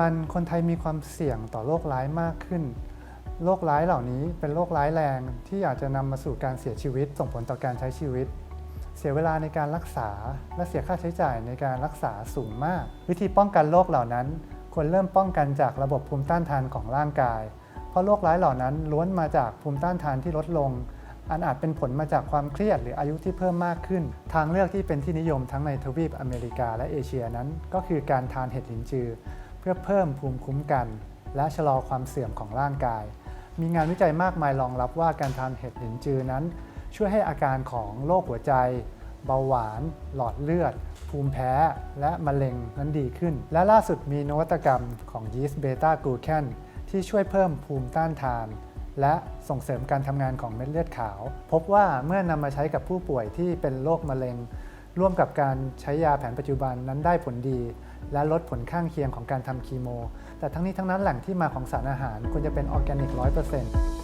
วันคนไทยมีความเสี่ยงต่อโรคร้ายมากขึ้น โรคร้ายเหล่านี้เป็นโรคร้ายแรงที่อาจจะนำมาสู่การเสียชีวิต ส่งผลต่อการใช้ชีวิต เสียเวลาในการรักษาและเสียค่าใช้จ่ายในการรักษาสูงมาก วิธีป้องกันโรคเหล่านั้น ควรเริ่มป้องกันจากระบบภูมิต้านทานของร่างกาย เพราะโรคร้ายเหล่านั้นล้วนมาจากภูมิต้านทานที่ลดลง อันอาจเป็นผลมาจากความเครียดหรืออายุที่เพิ่มมากขึ้น ทางเลือกที่เป็นที่นิยมทั้งในทวีปอเมริกาและเอเชียนั้น ก็คือการทานเห็ดหินจือ เพื่อเพิ่มภูมิคุ้มกัน และชะลอความเสื่อมของร่างกาย มีงานวิจัยมากมายรองรับว่าการทานเห็ดหินจือนั้น ช่วยให้อาการของโรคหัวใจ เบาหวาน หลอดเลือด ภูมิแพ้ และมะเร็งนั้นดีขึ้น และล่าสุดมีนวัตกรรมของยีสต์เบต้ากลูแคนที่ช่วยเพิ่มภูมิต้านทานและส่งเสริมการทำงานของเม็ดเลือดขาว พบว่าเมื่อนำมาใช้กับผู้ป่วยที่เป็นโรคมะเร็ง ร่วมกับการใช้ยาแผนปัจจุบันนั้นได้ผลดี และลดผลข้างเคียงของการทำคีโม แต่ทั้งนี้ทั้งนั้นแหล่งที่มาของสารอาหารควรจะเป็นออร์แกนิก100%